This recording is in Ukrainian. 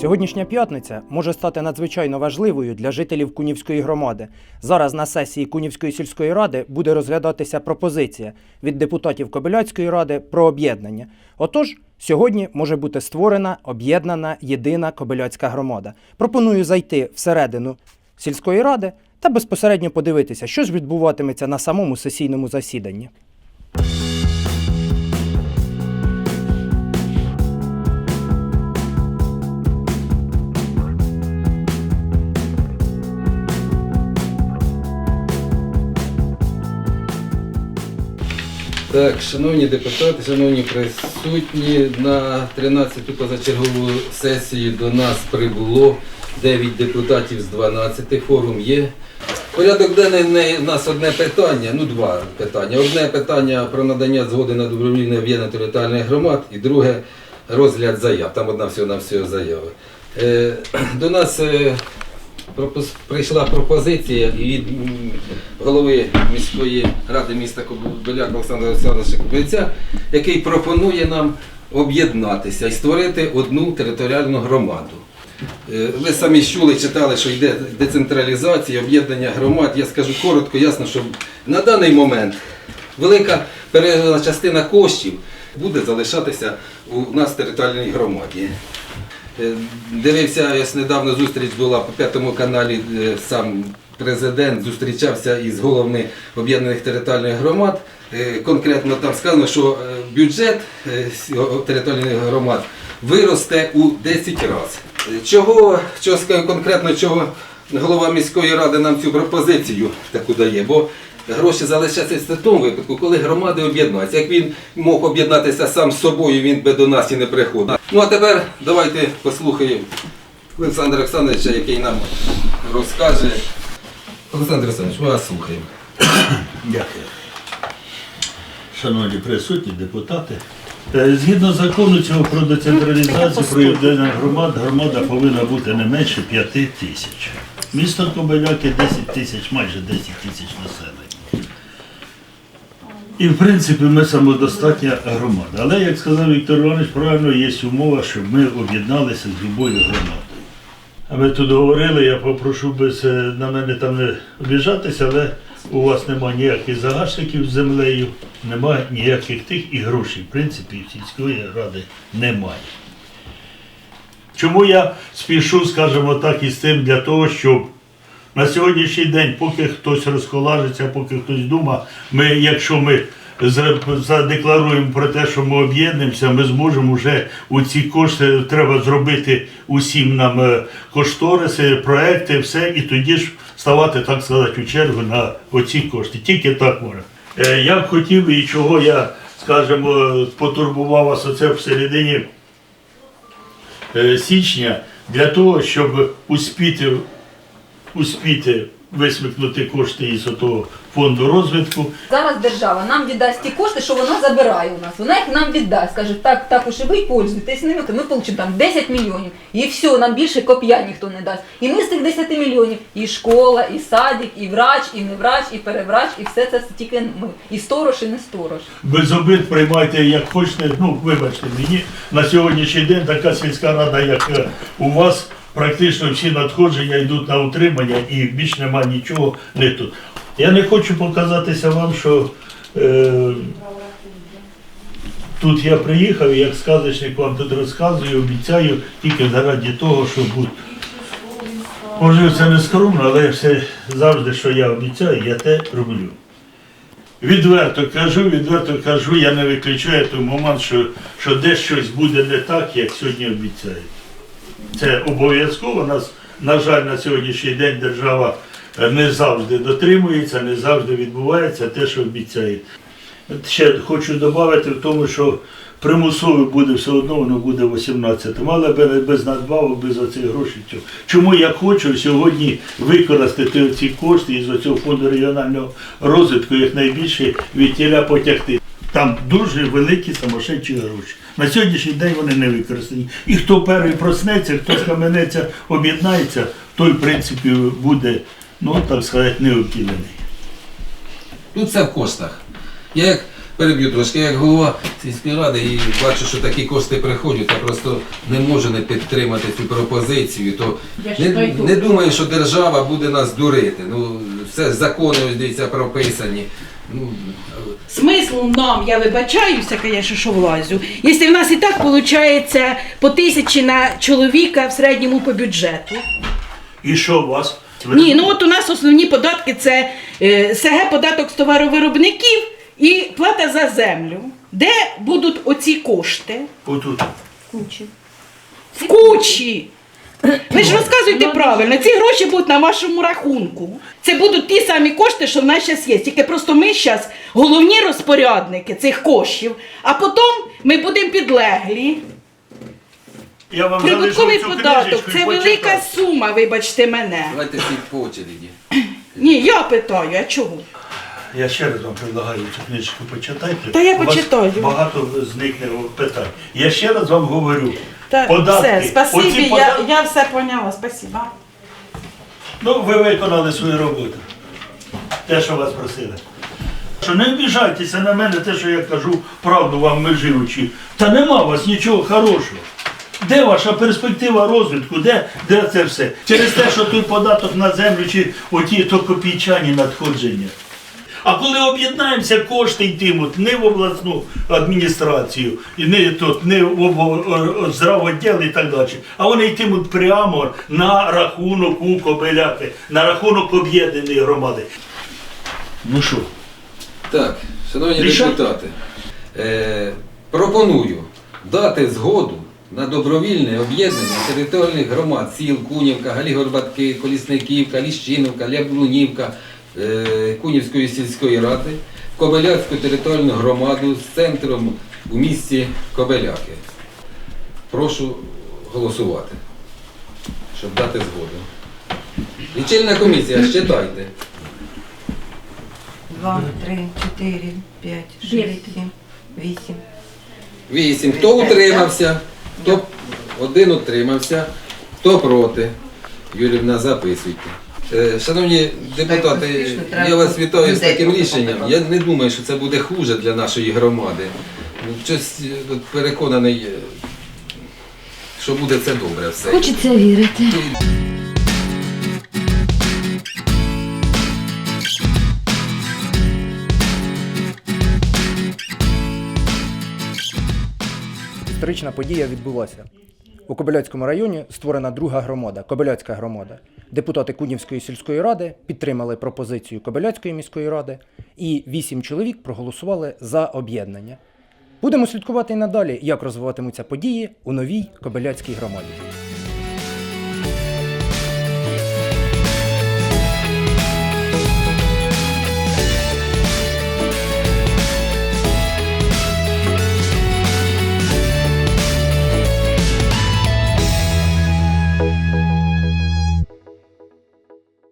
Сьогоднішня п'ятниця може стати надзвичайно важливою для жителів Кунівської громади. Зараз на сесії Кунівської сільської ради буде розглядатися пропозиція від депутатів Кобиляцької ради про об'єднання. Отож, сьогодні може бути створена об'єднана єдина Кобиляцька громада. Пропоную зайти всередину сільської ради та безпосередньо подивитися, що ж відбуватиметься на самому сесійному засіданні. Так, шановні депутати, шановні присутні, на 13-ту позачергову сесію до нас прибуло 9 депутатів з 12, форум є. Порядок денний в нас одне питання, ну два питання. Одне питання про надання згоди на добровільне об'єднання територіальних громад і друге розгляд заяв. Там одна всього на всього заяви. Е, до нас е, прийшла пропозиція від голови міської ради міста Кобиляк Олександра Олександровича Кобильця, який пропонує нам об'єднатися і створити одну територіальну громаду. Е, Ви самі чули, читали, що йде децентралізація, об'єднання громад. Я скажу коротко, ясно, що на даний момент велика переважна частина коштів буде залишатися у нас територіальній громаді. Е, Дивився, ось недавно зустріч була по п'ятому каналі. е, Сам президент зустрічався із головами об'єднаних територіальних громад. Е, Конкретно там сказано, що бюджет територіальних громад виросте у 10 разів. Чого, чого конкретно, чого голова міської ради нам цю пропозицію таку дає? Бо Гроші залишаться в тому випадку, коли громади об'єднаються. Як він мог об'єднатися сам з собою, він би до нас і не приходив. Ну а тепер давайте послухаємо Олександра Олександровича, який нам розкаже. Олександр Олександрович, ми вас слухаємо. Дякую. Шановні присутні, депутати. Е, Згідно закону цього про децентралізацію, про об'єднання громад, громада повинна бути не менше 5 тисяч. Місто Кобиляки 10 тисяч, майже 10 тисяч населення. І в принципі ми самодостатня громада. Але, як сказав Віктор Іванович, правильно є умова, щоб ми об'єдналися з любою громадою. А ми тут говорили, я попрошу без е, на мене там не обіжатися, але у вас немає ніяких загашників з землею, немає ніяких тих і грошей, в принципі, сільської ради немає. Чому я спішу, скажімо так, із тим для того, щоб на сьогоднішній день, поки хтось розколажиться, поки хтось думає, ми, якщо ми задекларуємо про те, що ми об'єднуємося, ми зможемо вже у ці кошти треба зробити усім нам е, кошториси, проекти, все, і тоді ж ставати, так сказати, у чергу на оці кошти. Тільки так можна. Е, Я б хотів і чого я, скажімо, потурбував вас оце в середині е, січня для того, щоб успіти, успіти висмикнути кошти із того фонду розвитку. Зараз держава нам віддасть ті кошти, що вона забирає у нас. Вона їх нам віддасть, каже, так, так уж і ви пользуйтесь ними, то ми получимо там 10 мільйонів. І все, нам більше коп'я ніхто не дасть. І ми з тих 10 мільйонів і школа, і садик, і врач, і не врач, і переврач, і все це тільки ми. І сторож, і не сторож. Без обид приймайте як хочете. Ну, вибачте мені, на сьогоднішній день така сільська рада, як е, у вас, практично всі надходження йдуть на утримання і більш нема нічого не тут. Я не хочу показатися вам, що е, тут я приїхав, як сказочник вам тут розказую, обіцяю тільки заради того, щоб бути. Може, це не скромно, але все завжди, що я обіцяю, я те роблю. Відверто кажу, відверто кажу, я не виключаю той момент, що, що десь щось буде не так, як сьогодні обіцяють. Це обов'язково. Нас, на жаль, на сьогоднішній день держава е, не завжди дотримується, не завжди відбувається те, що обіцяють. От Ще хочу додати в тому, що примусове буде все одно, воно буде 18-м, але без, надбавок, без оцих грошей. Чому я хочу сьогодні використати ці кошти із цього фонду регіонального розвитку якнайбільше від тіля потягти. Там дуже великі самошедші гроші. На сьогоднішній день вони не використані. І хто перший проснеться, хто схаменеться, об'єднається, той, в принципі, буде, ну так сказати, необхідний. Тут це в костах. Я як переб'ю трошки, як голова сільської ради і бачу, що такі кошти приходять, я просто не можу не підтримати цю пропозицію. То не, не думаю, що держава буде нас дурити. Ну, все закони, ось дивіться, прописані. Ну, Смисл нам, я вибачаюся, звісно, що влазю. Якщо в нас і так виходить по тисячі на чоловіка в середньому по бюджету. І що у вас? Ви- Ні, ну от у нас основні податки це е, СГ податок з товаровиробників і плата за землю. Де будуть оці кошти? Отут. В кучі. Ви ж розказуєте правильно, ці гроші будуть на вашому рахунку. Це будуть ті самі кошти, що в нас зараз є. Тільки просто ми зараз головні розпорядники цих коштів, а потім ми будемо підлеглі. Я вам Прибутковий залишу цю податок книжечку і це велика почитайте. сума, вибачте мене. давайте всі по очереді. Ні, я питаю, а чого? Я ще раз вам предлагаю цю книжку почитайте. Та я У вас почитаю. Багато зникне питань. Я ще раз вам говорю. Та податки. все, спасибі, Оці я, я все поняла, спасибо. Ну, ви виконали свою роботу. Те, що вас просили. Що не обіжайтеся на мене, те, що я кажу, правду вам межуючи. Та нема у вас нічого хорошого. Де ваша перспектива розвитку? Де, де це все? Через те, що той податок на землю чи оті то копійчані надходження. А коли об'єднаємося, кошти йтимуть не в обласну адміністрацію, і не тут, не в здраводіл і так далі, а вони йтимуть прямо на рахунок у Кобиляки, на рахунок об'єднаної громади. Ну що? Так, шановні Рішать? депутати, е, пропоную дати згоду на добровільне об'єднання територіальних громад сіл Кунівка, Галі-Горбатки, Колісниківка, Ліщиновка, Ляблунівка Кунівської сільської ради в Кобиляцьку територіальну громаду з центром у місті Кобиляки. Прошу голосувати, щоб дати згоду. Лічильна комісія, щитайте. Два, три, чотири, п'ять, шість, сім, вісім. Вісім. Хто утримався? Хто один утримався? Хто проти? Юрівна, записуйте. Е, Шановні депутати, я вас вітаю з таким рішенням. Я не думаю, що це буде хуже для нашої громади. Ну, Щось е, переконаний, е, що буде це добре все. Хочеться вірити. Історична подія відбулася. У Кобиляцькому районі створена друга громада Кобиляцька громада. Депутати Кунівської сільської ради підтримали пропозицію Кобиляцької міської ради, і вісім чоловік проголосували за об'єднання. Будемо слідкувати і надалі, як розвиватимуться події у новій Кобиляцькій громаді.